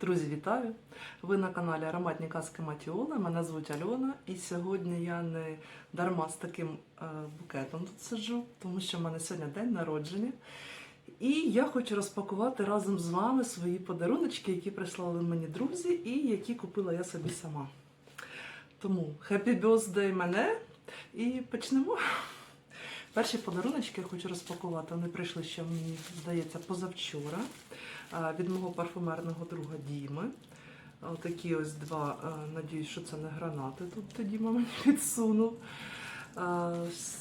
Друзі, вітаю! Ви на каналі Ароматні казки Матіола. Мене звуть Альона, і сьогодні я не дарма з таким е, букетом тут сиджу, тому що в мене сьогодні день народження. І я хочу розпакувати разом з вами свої подаруночки, які прислали мені друзі, і які купила я собі сама. Тому Happy Birthday мене і почнемо. Перші подаруночки я хочу розпакувати. Вони прийшли ще мені, здається, позавчора від мого парфумерного друга Діми. Такі ось два. Надіюсь, що це не гранати. Тут Діма мені підсунув.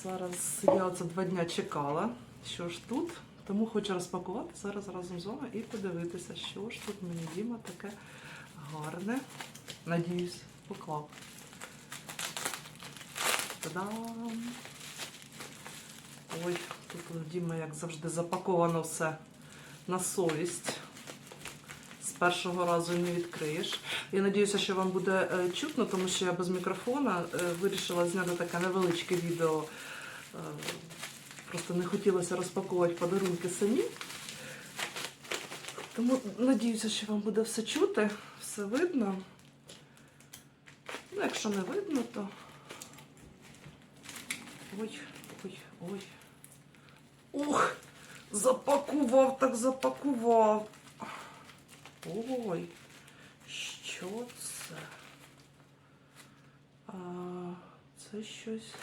Зараз я це два дня чекала. Що ж тут? Тому хочу розпакувати зараз разом з вами і подивитися, що ж тут мені Діма таке гарне. Надіюсь, поклав. Та-дам! Ой, тут у Діма, як завжди, запаковано все на совість. З першого разу не відкриєш. Я сподіваюся, що вам буде е, чутно, тому що я без мікрофона е, вирішила зняти таке невеличке відео. Е, Просто не хотілося розпаковувати подарунки самі. Тому сподіваюся, що вам буде все чути, все видно. Ну, якщо не видно, то. Ой, ой, ой. Ух, запакував, так запакував. Ой, що це? А, це щось.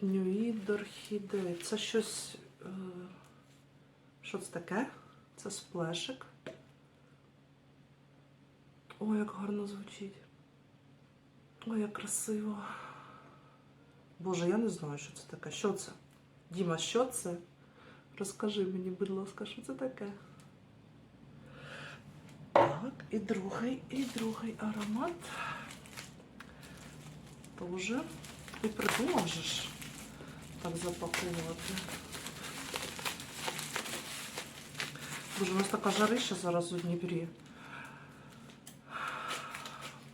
Нюїд. Це щось. Е, що це таке? Це сплешик. Ой, як гарно звучить. Ой, як красиво. Боже, я не знаю, що це таке. Що це? Діма, що це? Розкажи мені, будь ласка, що це таке? Так, і другий, і другий аромат. Тоже. І придумав же ж так запакувати. Боже, у нас така жарища зараз у Дніпрі.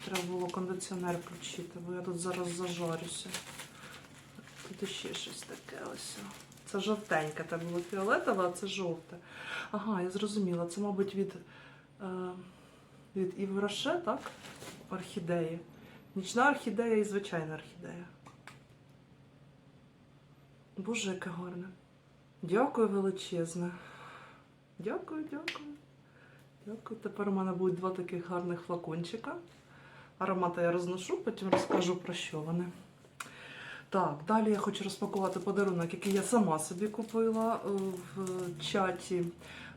Треба було кондиціонер включити, бо я тут зараз зажарюся. Тут ще щось таке ось. Це жовтеньке, це було фіолетове, а це жовте. Ага, я зрозуміла. Це, мабуть, від, е, від Івроше, так? Орхідеї. Нічна орхідея і звичайна орхідея. Боже, яке гарне. Дякую величезне. Дякую, дякую. Дякую. Тепер у мене будуть два таких гарних флакончика. Аромати я розношу, потім розкажу про що вони. Так, далі я хочу розпакувати подарунок, який я сама собі купила е, в чаті.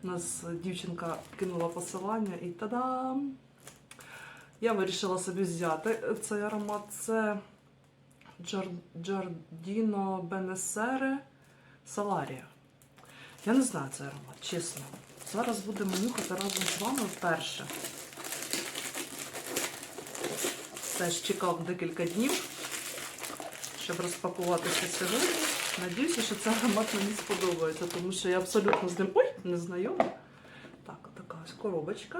У нас дівчинка кинула посилання і та-дам! Я собі взяти цей аромат. Це Giardino Benessere Salaria. Я не знаю цей аромат, чесно. Зараз будемо нюхати разом з вами вперше. Теж чекав декілька днів, щоб розпакуватися сьогодні. Надіюся, що цей аромат мені сподобається, тому що я абсолютно з ним ой, не знайома. Так, така ось коробочка.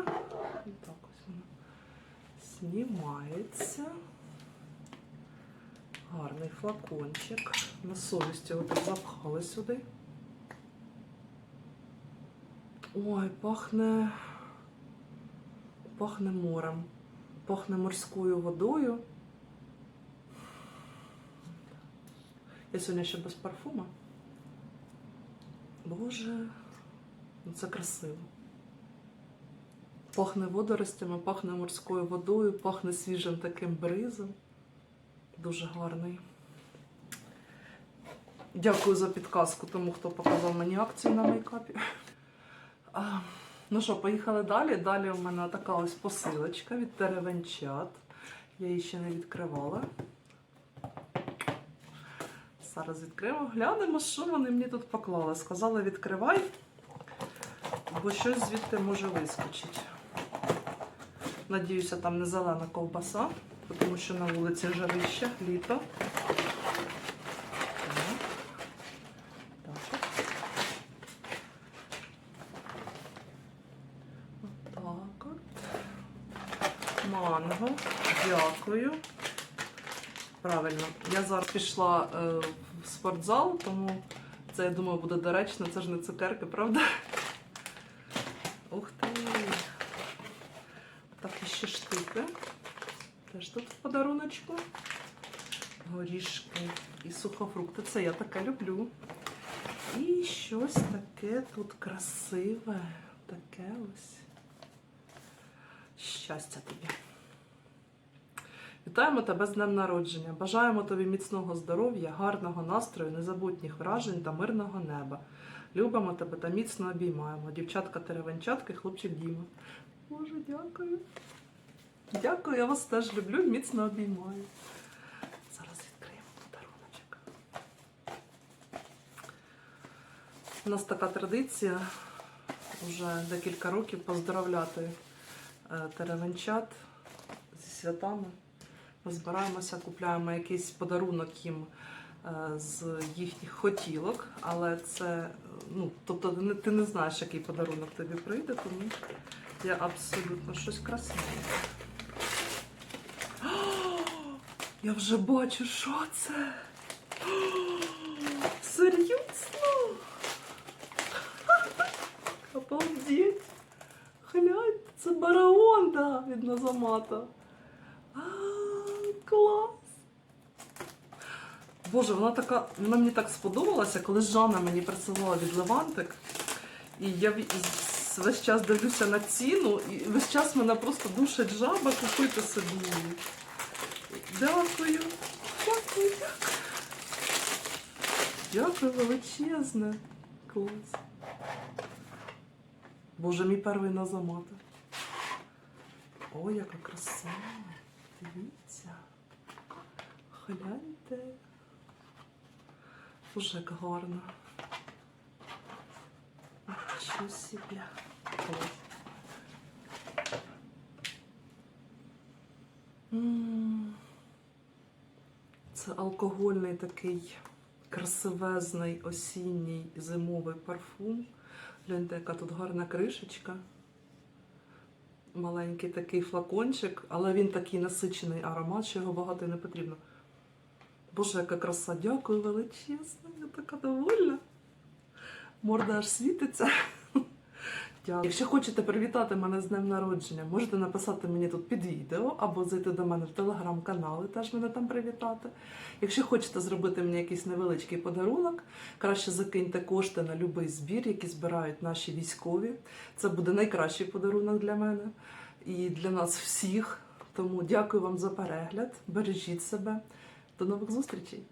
І так ось вона знімається. Гарний флакончик. На совісті його так запхали сюди. Ой, пахне. Пахне морем. Пахне морською водою. Я сьогодні ще без парфума. Боже, ну це красиво. Пахне водоростями, пахне морською водою, пахне свіжим таким бризом. Дуже гарний. Дякую за підказку тому, хто показав мені акцію на мейкапі. А, ну що, поїхали далі. Далі у мене така ось посилочка від Теревенчат. Я її ще не відкривала. Зараз відкриємо. Глянемо, що вони мені тут поклали. Сказали, відкривай, бо щось звідти може вискочити. Надіюся, там не зелена ковбаса, тому що на вулиці жарище, літо. Отак от. Манго. Дякую. Правильно, я зараз пішла е, в спортзал, тому це я думаю буде доречно. Це ж не цукерки, правда? Ух ти! Так, і ще штуки. Теж тут в подаруночку. Горішки і сухофрукти. Це я таке люблю. І щось таке тут красиве. Таке ось. Щастя тобі. Вітаємо тебе з днем народження. Бажаємо тобі міцного здоров'я, гарного настрою, незабутніх вражень та мирного неба. Любимо тебе та міцно обіймаємо. Дівчатка теревенчатки, хлопчик Діма. Боже, дякую. Дякую, я вас теж люблю і міцно обіймаю. Зараз відкриємо подаруночок. У нас така традиція вже декілька років поздравляти е, теревенчат зі святами. Збираємося, купляємо якийсь подарунок їм е, з їхніх хотілок, але це, е, ну, тобто ти не, знаєш, який подарунок тобі прийде, тому я абсолютно щось красиве. Я вже бачу, що це. Серйозно? Обалдеть! Гляньте, це бараонда від Назамата. А, клас! Боже, вона така, вона мені так сподобалася, коли Жанна мені присилала від Левантик. І я весь час дивлюся на ціну, і весь час мене просто душить жаба купити собі. Дякую. Дякую, дякую. Величезне. Клас. Боже, мій перший на замата. Ой, яка краса. Дивіться. Гляньте. Боже, як гарно. Нічого собі. Це алкогольний такий красивезний осінній зимовий парфум. Гляньте, яка тут гарна кришечка. Маленький такий флакончик, але він такий насичений аромат, що його багато не потрібно. Боже, яка краса! Дякую величезно, я така довольна. Морда аж світиться. Дякую. Якщо хочете привітати мене з днем народження, можете написати мені тут під відео або зайти до мене в телеграм-канал і теж мене там привітати. Якщо хочете зробити мені якийсь невеличкий подарунок, краще закиньте кошти на будь-який збір, який збирають наші військові. Це буде найкращий подарунок для мене і для нас всіх. Тому дякую вам за перегляд. Бережіть себе. До нових зустрічей!